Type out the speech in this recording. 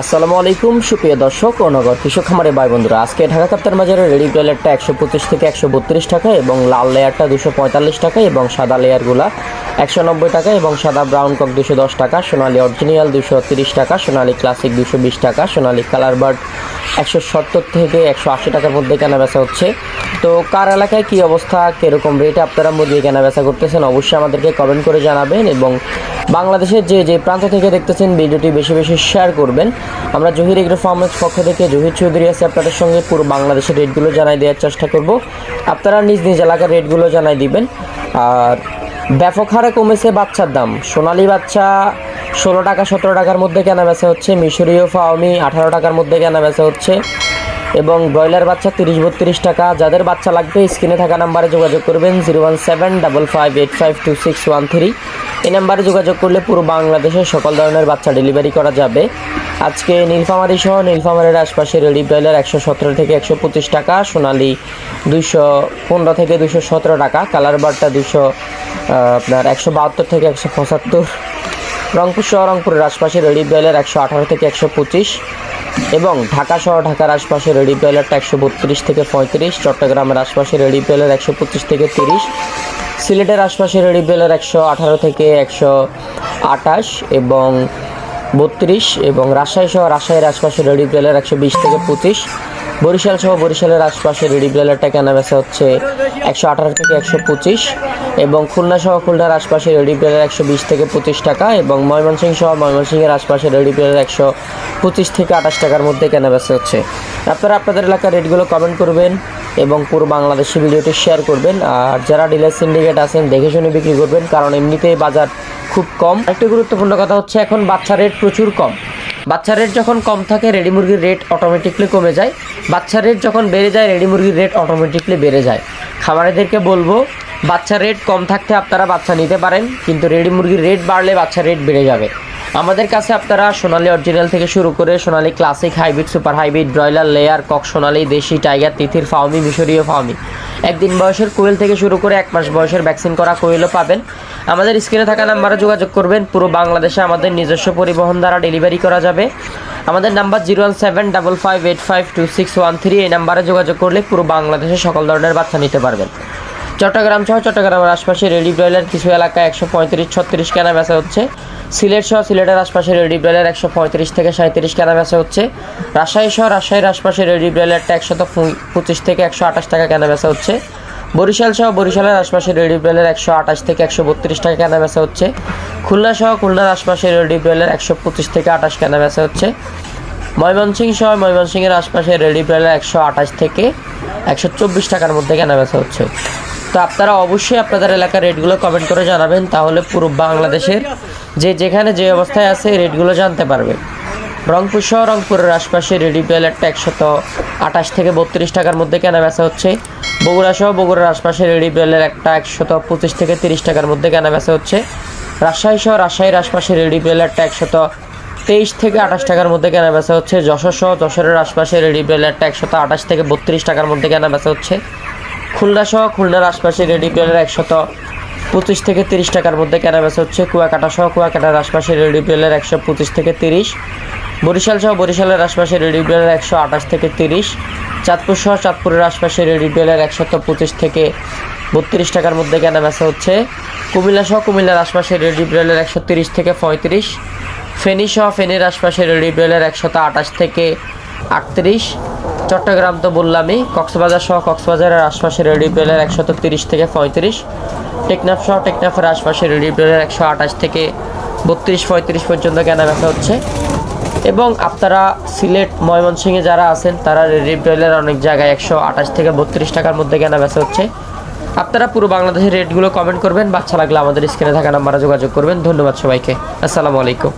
আসসালামু আলাইকুম, সুপ্রিয় দর্শক ও নগর কৃষক খামারে ভাই বন্ধুরা। আজকে ঢাকা কাপ্তার বাজারে রেডি লেয়ারটা একশো পঁচিশ থেকে একশো বত্রিশ টাকা এবং লাল লেয়ারটা দুশো পঁয়তাল্লিশ টাকা এবং সাদা লেয়ারগুলা একশো নব্বই টাকা এবং সাদা ব্রাউন কক দুশো দশ টাকা, সোনালি অরিজিনাল দুশো তিরিশ টাকা, সোনালি ক্লাসিক দুশো বিশ টাকা, সোনালি কালার বার্ড একশো সত্তর থেকে একশো আশি টাকার মধ্যে কেনা বেচা হচ্ছে। তো কার এলাকায় কী অবস্থা, কীরকম রেটে আপনারা মুরগি কেনা বেচা করতেছেন, অবশ্যই আমাদেরকে কমেন্ট করে জানাবেন এবং বাংলাদেশের যে যে প্রান্ত থেকে দেখতেছেন, ভিডিওটি বেশি বেশি শেয়ার করবেন। আমরা জহির এগ্রো ফার্মের পক্ষ থেকে জহির চৌধুরী আছে আপনাদের সঙ্গে, পুরো বাংলাদেশের রেটগুলো জানাই দেওয়ার চেষ্টা করব। আপনারা নিজ নিজ এলাকার রেটগুলো জানাই দিবেন। আর ব্যাপক হারে কমেছে বাচ্চার দাম। সোনালি বাচ্চা ষোলো টাকা, সতেরো টাকার মধ্যে কেনা বেচা হচ্ছে। মিশরীয় ফাওমি আঠারো টাকার মধ্যে কেনা বেচা হচ্ছে। এবং ব্রয়লার বাচ্চা তিরিশ বত্রিশ টাকা। যাদের বাচ্চা লাগবে, স্ক্রিনে থাকা নাম্বারে যোগাযোগ করবেন zero one seven double five eight five two six one three. এই নাম্বারে যোগাযোগ করলে পুরো বাংলাদেশের সকল ধরনের বাচ্চা ডেলিভারি করা যাবে। আজকে নীলফামারি সহ নীলফামারির আশপাশে রেডি ব্রয়লার একশো সতেরো থেকে একশো পঁচিশ টাকা, সোনালি দুইশো পনেরো থেকে দুশো সতেরো টাকা, কালার বারটা দুশো আপনার একশো বাহাত্তর থেকে একশো পঁচাত্তর। রংপুর শহর রংপুরের আশপাশে রেডি ব্রয়লার একশো আঠারো থেকে একশো পঁচিশ এবং ঢাকা শহর ঢাকার আশপাশে রেডি ব্রয়লারটা একশো বত্রিশ থেকে পঁয়ত্রিশ। চট্টগ্রামের আশপাশে রেডি ব্রয়লার একশো পঁচিশ থেকে তিরিশ। সিলেটের আশপাশে রেডি ব্রয়লার একশো আঠারো থেকে একশো আঠাশ এবং বত্রিশ এবং রাজশাহী শহর রাজশাহীর আশপাশে রেডি ব্রয়লার একশো বিশ থেকে পঁচিশ। বরিশাল সহ বরিশালের আশপাশে রেডি ব্রয়লারটা কেনা বেচা হচ্ছে একশো আঠারো থেকে একশো পঁচিশ এবং খুলনা সহ খুলনার আশপাশে রেডি ব্রয়লার একশো বিশ থেকে পঁচিশ টাকা এবং ময়মনসিংহ সহ ময়মনসিংহের আশপাশে রেডি ব্রয়লার একশো পঁচিশ থেকে আঠাশ টাকার মধ্যে কেনা বেচা হচ্ছে। আপনারা আপনাদের এলাকার রেটগুলো কমেন্ট করবেন এবং পুরো বাংলাদেশি ভিডিওটি শেয়ার করবেন। আর যারা ডিলার সিন্ডিকেট আছেন, দেখে শুনে বিক্রি করবেন, কারণ এমনিতেই বাজার খুব কম। একটি গুরুত্বপূর্ণ কথা হচ্ছে, এখন বাচ্চা রেট প্রচুর কম। বাচ্চা রেট যখন কম থাকে রেডি মুরগির রেট অটোমেটিকলি কমে যায়। বাচ্চা রেট যখন বেড়ে যায় রেডি মুরগির রেট অটোমেটিকলি বেড়ে যায়। খামারিদেরকে বলব বাচ্চা রেট কম থাকতে আপনারা বাচ্চা নিতে পারেন, কিন্তু রেডি মুরগির রেট বাড়লে বাচ্চা রেট বেড়ে যাবে। আমাদের কাছে আপনারা সোনালি অরিজিনাল থেকে শুরু করে Sonali classic hybrid super hybrid broiler layer cock Sonali, দেশি টাইগার তিথির ফাউমি মিশরীয় ফাউমি একদিন বয়সের কোয়েল থেকে শুরু করে এক মাস বয়সের ভ্যাকসিন করা কোয়েলও পাবেন। আমাদের স্ক্রিনে থাকা নাম্বারে যোগাযোগ করবেন। পুরো বাংলাদেশে আমাদের নিজস্ব পরিবহন দ্বারা ডেলিভারি করা যাবে। আমাদের number zero one seven double five eight five two six one three এই নাম্বারে যোগাযোগ করলে পুরো বাংলাদেশে সকল ধরনের বাচ্চা নিতে পারবেন। চট্টগ্রাম সহ চট্টগ্রামের আশপাশে রেডি ব্রয়লার কিছু এলাকায় একশো পঁয়ত্রিশ, ছত্রিশ কেনা বেচা হচ্ছে। সিলেট সহ সিলেটের আশপাশে রেডি ব্রয়লার একশো পঁয়ত্রিশ থেকে সাঁত্রিশ কেনা বেচা হচ্ছে। রাজশাহী সহ রাজশাহীর আশপাশে রেডি ব্রয়লারটা একশত পঁচিশ থেকে একশো আঠাশ টাকা কেনা বেচা হচ্ছে। বরিশাল সহ বরিশালের আশপাশে রেডি ব্রয়লার একশো আঠাশ থেকে একশো বত্রিশ টাকা কেনা বেচা হচ্ছে। খুলনা সহ খুলনার আশপাশে রেডি ব্রয়লার একশো পঁচিশ থেকে আঠাশ কেনা বেচা হচ্ছে। ময়মনসিংহ সহ ময়মনসিংহের আশপাশে রেডি ব্রয়লার একশো আঠাশ থেকে একশো চব্বিশ টাকার মধ্যে কেনা বেচা হচ্ছে। তো আপনারা অবশ্যই আপনাদের এলাকার রেটগুলো কমেন্ট করে জানাবেন, তাহলে পুরো বাংলাদেশের যে যেখানে যে অবস্থায় আছে রেটগুলো জানতে পারবে। রংপুর সহ রংপুরের আশপাশে রেডি ব্রয়লারটা একশত আঠাশ থেকে বত্রিশ টাকার মধ্যে কেনা বেচা হচ্ছে। বগুড়া সহ বগুড়ার আশপাশে রেডি ব্রয়লার একটা একশত পঁচিশ থেকে তিরিশ টাকার মধ্যে কেনা বেচা হচ্ছে। রাজশাহী সহ রাজশাহীর আশপাশে রেডি ব্রয়লারটা একশত তেইশ থেকে আঠাশ টাকার মধ্যে কেনা বেচা হচ্ছে। যশোর সহ যশোরের আশপাশে রেডি ব্রয়লারটা একশত আঠাশ থেকে বত্রিশ টাকার মধ্যে কেনা বেচা হচ্ছে। খুলনা সহ খুলনার আশপাশে রেডি প্লেয়ারের একশত পঁচিশ থেকে তিরিশ টাকার মধ্যে কেনা বেচা হচ্ছে। কুয়াকাটা সহ কুয়াকাটার আশপাশে রেডি প্লেয়ারের একশো পঁচিশ থেকে তিরিশ। বরিশাল সহ বরিশালের আশপাশে রেডি প্লেয়ারের একশো আঠাশ থেকে তিরিশ। চাঁদপুর সহ চাঁদপুরের আশপাশে রেডি প্লেয়ারের একশত পঁচিশ থেকে বত্রিশ টাকার মধ্যে কেনা বেচা হচ্ছে। কুমিল্লা সহ কুমিল্লার আশপাশে রেডি প্লেয়ারের একশো তিরিশ থেকে পঁয়ত্রিশ। ফেনী সহ ফেনীর আশপাশে রেডি প্লেয়ারের একশত আঠাশ থেকে আটত্রিশ। চট্টগ্রাম তো বললামই, কক্সবাজার সহ কক্সবাজারের আশপাশে রেডি প্লেয়ার একশত তিরিশ থেকে পঁয়ত্রিশ, টেকনাফ সহ টেকনাফের আশপাশে রেডি প্লেয়ার একশো আঠাশ থেকে বত্রিশ, পঁয়ত্রিশ পর্যন্ত কেনা বেচা হচ্ছে। এবং আপনারা সিলেট, ময়মনসিংহে যারা আছেন, তারা রেডি প্লেয়ার অনেক জায়গায় একশো আঠাশ থেকে বত্রিশ টাকার মধ্যে কেনা বেচা হচ্ছে। আপনারা পুরো বাংলাদেশের রেটগুলো কমেন্ট করবেন, বাচ্চা লাগলে আমাদের স্ক্রিনে থাকা নাম্বারে যোগাযোগ করবেন। ধন্যবাদ সবাইকে। আসসালামু আলাইকুম।